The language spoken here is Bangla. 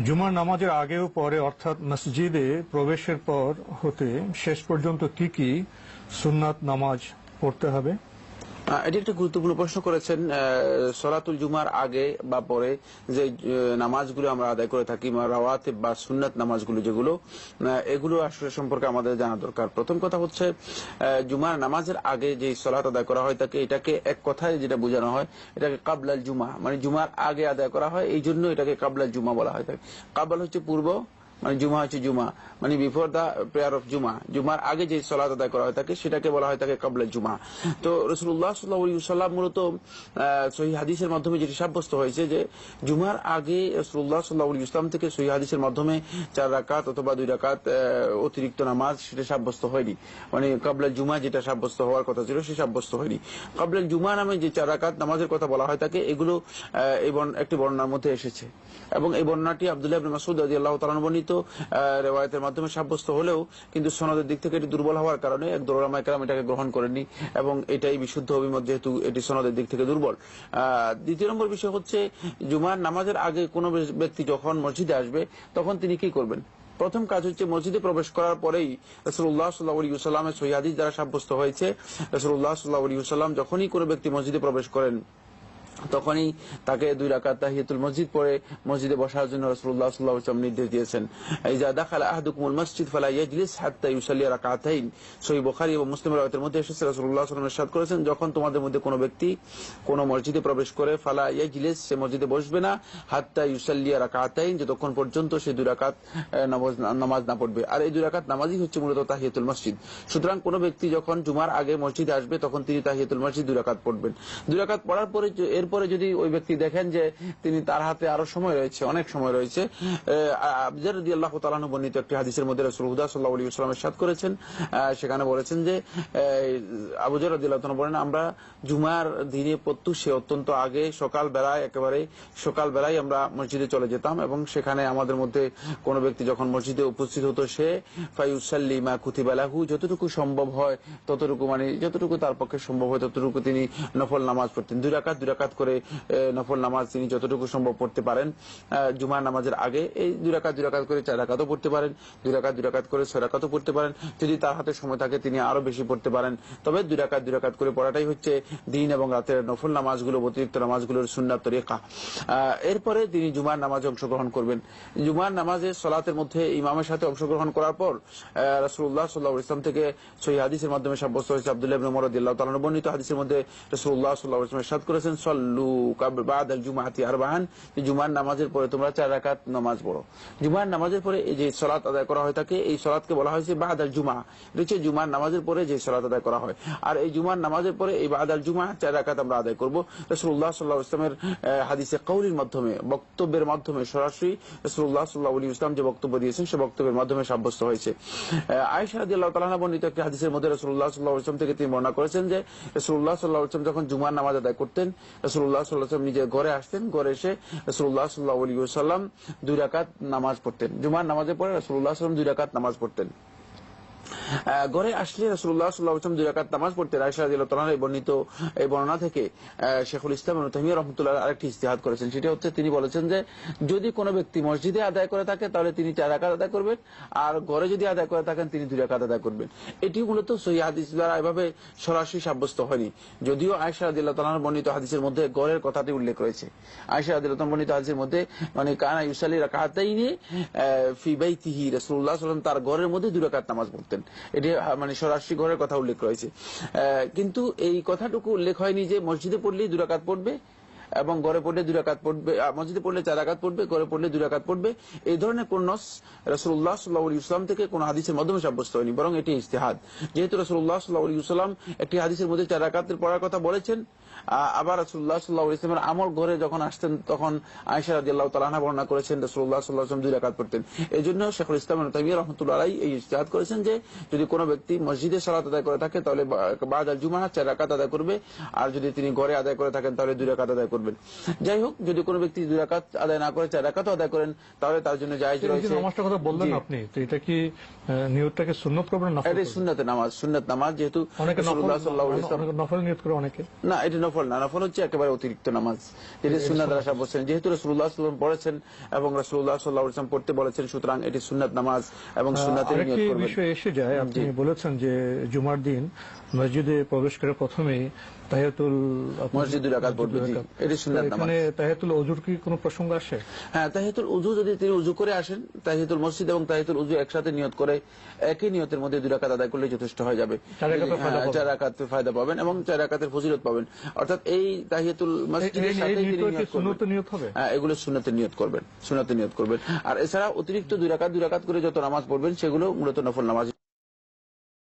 জুমার নামাজের আগে ও পরে, অর্থাৎ মসজিদে প্রবেশের পর হতে শেষ পর্যন্ত কি কি সুন্নাত নামাজ পড়তে হবে? এটি একটা গুরুত্বপূর্ণ প্রশ্ন করেছেন সলাতুল জুমার আগে বা পরে যে নামাজগুলো আমরা আদায় করে থাকি রাওয়াতে বা সুন্নাত নামাজগুলো যেগুলো এগুলো আসলে সম্পর্কে আমাদের জানা দরকার। প্রথম কথা হচ্ছে জুমার নামাজের আগে যে সলাত আদায় করা হয়, তাকে, এটাকে এক কথায় যেটা বোঝানো হয়, এটাকে কাবলাল জুমা মানে জুমার আগে আদায় করা হয় এই জন্য এটাকে কাবলাল জুমা বলা হয়। থাকে কাবলাল হচ্ছে পূর্ব মানে জুমা হচ্ছে জুমা। মানে বিফোর দা প্রেয়ার অফ জুমা। জুমার আগে যে সলাত আদায় করা হয় থাকে সেটাকে বলা হয় থাকে কাবলা জুমা। তো রসুল্লাহ সাল্লাহ মূলত সহি হাদিসের মাধ্যমে যেটি সাব্যস্ত হয়েছে যে, জুমার আগে রসুল্লাহ সাল্লাহ ইসলাম থেকে সহি হাদিসের মাধ্যমে চার রাকাত অথবা দুই রাকাত অতিরিক্ত নামাজ সেটা সাব্যস্ত হয়নি। মানে কাবলা জুমা যেটা সাব্যস্ত হওয়ার কথা ছিল, সে সাব্যস্ত হয়নি। কাবলা জুমা নামে যে চার রাকাত নামাজের কথা বলা হয় তাকে, এগুলো একটি বর্ণনার মধ্যে এসেছে। এবং এই বর্ণনাটি আব্দুল্লাহ মাসুদ মাসউদ রাদিয়াল্লাহু তাআলা বর্ণিত রেওয়ায়তের মাধ্যমে সাব্যস্ত হলেও কিন্তু সনদের দিক থেকে এটি দুর্বল হওয়ার কারণে এক দোলামা এটাকে গ্রহণ করেননি এবং এটাই বিশুদ্ধ অভিমত যেহেতু এটি সনদের দিক থেকে দুর্বল। দ্বিতীয় নম্বর বিষয় হচ্ছে, জুমার নামাজের আগে কোনো ব্যক্তি যখন মসজিদে আসবে, তখন তিনি কি করবেন? প্রথম কাজ হচ্ছে মসজিদে প্রবেশ করার পরেই রসুল্লাহ সাল্লাহ সাল্লামের সহিদিস দ্বারা সাব্যস্ত হয়েছে। রসুল্লাহ সাল্লাহ সাল্লাম যখনই কোনো ব্যক্তি মসজিদে প্রবেশ করেন তখনই তাকে দুই রাকাত তাহিয়াতুল মসজিদ পড়ে মসজিদে বসার জন্য রাসূলুল্লাহ সাল্লাল্লাহু আলাইহি ওয়াসাল্লাম নির্দেশ দিয়েছেন। ইজা দাখালা আহাদুকুমুল মসজিদ ফালা ইয়াজলিস হাত্তা ইউসাল্লি রাকাতাইন। সহিহ বুখারী এবং মুসলিম রাওয়াতের মধ্যে এসেছে, রাসূলুল্লাহ সাল্লাল্লাহু আলাইহি ওয়াসাল্লাম করেছেন, যখন তোমাদের মধ্যে কোনো ব্যক্তি কোনো মসজিদে প্রবেশ করে, ফালা ইয়াজলিস, সে মসজিদে বসবে না, হাত্তা ইউসাল্লি রাকাতাইন, যতক্ষণ পর্যন্ত সে দুই রাকাত নামাজ না পড়বে। আর এই দুই রাকাত নামাজই হচ্ছে মূলত তাহিয়াতুল মসজিদ। সুতরাং কোনো ব্যক্তি যখন জুমার আগে মসজিদে আসবে, তখন তিনি তাহিয়াতুল মসজিদ দুই রাকাত পড়বেন। দুই রাকাত পড়ার পরে যে- এরপরে যদি ওই ব্যক্তি দেখেন যে তিনি তার হাতে আরও সময় রয়েছে, অনেক সময় রয়েছে বর্ণিত একটি হাদিসের মধ্যে রসুল হুদা সাল্লাহ আলী ইসলামের সাদ করেছেন সেখানে বলেছেন যে আবুজার তাআলা বলেন, আমরা জুমার দিনে প্রত্যুষে অত্যন্ত আগে সকাল বেলায় একেবারে সকাল বেলায় আমরা মসজিদে চলে যেতাম এবং সেখানে আমাদের মধ্যে কোনো ব্যক্তি যখন মসজিদে উপস্থিত হতো সে ফাইউসাল্লি মা কুতিবালাহু যতটুকু সম্ভব হয় ততটুকু মানে যতটুকু তার পক্ষে সম্ভব হয় ততটুকু তিনি নফল নামাজ পড়তেন। দুই রাকাত দুই রাকাত করে নফল নামাজ তিনি যতটুকু সম্ভব পড়তে পারেন। জুমার নামাজের আগে এই দুই রাকাত দুই রাকাত করে চার রাকাতও পড়তে পারেন। দুই রাকাত দুই রাকাত করে ছয় রাকাতও পড়তে পারেন। যদি তার হাতে সময় থাকে, তিনি আরও বেশি পড়তে পারেন। তবে দুই রাকাত দুই রাকাত করে পড়াটাই হচ্ছে দিন এবং রাতের নফল নামাজগুলো, অতিরিক্ত নামাজগুলোর সুন্নাত তরিকা। এরপরে তিনি জুমার নামাজে অংশগ্রহণ করবেন। জুমার নামাজে সলাতের মধ্যে ইমামের সাথে অংশগ্রহণ করার পর রসুল্লাহ সাল্লাহ ইসলাম থেকে সহি হাদিসের মাধ্যমে সাব্যস্ত হয়েছে আব্দুল্লাহ উমর রাদিয়াল্লাহু তাআলা বর্ণিত হাদিসের মধ্যে রসুল্লাহ সাল্লাহ ইসলাম সাদ করেছেন বাদ আল যে জুমার নামাজের পরে তোমরা চার রাকাত নামাজ পড়ো। জুমার নামাজের পরে যে সলাত আদায় করা হয়ে থাকে, এই সলাতকে বলা হয়েছে বাদ আল জুমা জুমার নামাজের পরে যে সলাত আদায় করা হয়। আর এই জুমার নামাজের পরে এই বাদ আল জুমা চার রাকাত আমরা আদায় করব। রসুল্লাহ সাল্লাহ ইসলামের হাদিসে মাধ্যমে, বক্তব্যের মাধ্যমে সরাসরি রসুল্লাহ সাল্লাহ আলী ইসলাম যে বক্তব্য দিয়েছেন, সে বক্তব্যের মাধ্যমে সাব্যস্ত হয়েছে। তালা বর্ণিত একটি হাদিসের মধ্যে রসুল্লাহ সাল্লাহ ইসলাম থেকে তিনি বর্ণনা করেছেন যে রসুল্লাহ সাল্লাহ ইসলাম যখন জুমার নামাজ আদায় করতেন রসুল্লাহ সাল্লাহাম নিজের ঘরে আসতেন, ঘরে এসে রসুল্লাহ সাল্লাহ আলী সাল্লাম দুই রাকাত নামাজ পড়তেন। জুমার নামাজের পড়ে রসুল্লাহ সাল্লাম দুই রাকাত নামাজ পড়তেন। ঘরে আসলে রসুল্লাহ সাল্লাহ ইসলাম দুই নামাজ আয়সা রাদিয়াল্লাহু বর্ণিত, এই বর্ণনা থেকে শেখুল ইসলাম ইবনে রহমতুল্লাহ আরেকটি ইস্তেহাদ করেছেন। সেটা হচ্ছে তিনি বলেছেন যে, যদি কোনো ব্যক্তি মসজিদে আদায় করে থাকে, তাহলে তিনি চার রাকাত আদায় করবেন, আর ঘরে যদি আদায় করে থাকেন, তিনি দুই রাকাত আদায় করবেন। এটি মূলত সহি হাদিস দ্বারা এভাবে সরাসরি সাব্যস্ত হয়নি। যদিও আয়সা রাদিয়াল্লাহু তাআলার বর্ণিত হাদিসের মধ্যে ঘরের কথাটি উল্লেখ রয়েছে। আয়সা তাআলা বর্ণিত হাদিসের মধ্যে মানে কানা ইউসাল্লি রাকাতাইনি ফি বাইতিহি, রাসূলুল্লাহ সাল্লাল্লাহু আলাইহি তার ঘরের মধ্যে দুই রাকাত নামাজ পড়তেন। এটি মানে সরাসরি ঘরের কথা উল্লেখ রয়েছে কিন্তু এই কথাটুকু উল্লেখ হয়নি যে মসজিদে পড়লেই দুরাকাত পড়বে। এবং ঘরে পড়লে দুই রাকাত পড়বে মসজিদে পড়লে চার রাকাত পড়বে, ঘরে পড়লে দুই রাকাত পড়বে। এই ধরনের কোন নস রসুল্লাহ সাল্লাহ ইসলাম থেকে কোন হাদিসের মাধ্যমে সাব্যস্ত হয়নি, বরং এটি ইস্তেহাদ যেহেতু রসুল্লাহ সাল্লাহ ইসলাম একটি হাদিসের মধ্যে চার রাকাতের পড়ার কথা বলেছেন আবার রসুল্লাহ সাল্লাহ ইসলামের আমল ঘরে যখন আসতেন, তখন আয়সা রাজি আল্লাহ তালাহা বর্ণনা করেছেন রসুল্লাহ সাল্লাহ আসলাম দুই রাকাত পড়তেন। এই জন্য শেখুল ইসলাম তামিয়া রহমতুল্লাহ আলাই এই ইস্তেহাদ করেছেন যে, যদি কোনো ব্যক্তি মসজিদে সালাত আদায় করে থাকে, তাহলে বাদ আল জুমা চার রাকাত আদায় করবে, আর যদি তিনি ঘরে আদায় করে থাকেন, তাহলে দুই রাকাত আদায় করবেন। যাই হোক যদি কোনো ব্যক্তি দুই রাকাত আদায় না করে চার রাকাতও আদায় করেন তাহলে তার জন্য জায়েজ রয়েছে। নামাজটার কথা বললেন আপনি তো এটা কি নিয়তটাকে সুন্নত করবেন না সুন্নতে নামাজ সুন্নত নামাজ যেহেতু অনেকে নফল নিয়ত করে অনেকে। না এটা নফল না নফল হচ্ছে একেবারে অতিরিক্ত নামাজ যেটি সুন্নাত। দ্বারা সাব্যস্ত যেহেতু পড়েছেন এবং পড়তে বলেছেন সুতরাং এটি সুন্নাত নামাজ এবং সুন্নাতের নিয়ত করবেন। বিষয় এসে যায় আপনি বলেছেন যে জুমার দিন মসজিদে প্রবেশ করে প্রথমে তাহিয়াতুল আপনার- মসজিদ দুই রাকাত পড়বে। এটি সুন্নাত নামাজ। এখানে তাহিয়াতুল অজুর কি কোনো প্রসঙ্গ আসে? হ্যাঁ তাহিয়াতুল যদি তিনি করে আসেন তাহিয়াতুল মসজিদ এবং তাহিয়াতুল একসাথে নিয়ত করে একই নিয়তের মধ্যে দুই রাকাত আদায় করলে যথেষ্ট হয়ে যাবে। চার রাকাতের হ্যাঁ, ফায়দা পাবেন। এবং চার রাকাতের ফজিলত পাবেন। অর্থাৎ এই তাহিয়াতুল মসজিদের সাথে তিনি নিয়ত করবেন। হ্যাঁ এগুলো সুন্নতে নিয়ত করবেন সুন্নতে নিয়ত করবেন। আর এছাড়া অতিরিক্ত দুই রাকাত দুই রাকাত করে যত নামাজ পড়বেন সেগুলো মূলত নফল নামাজ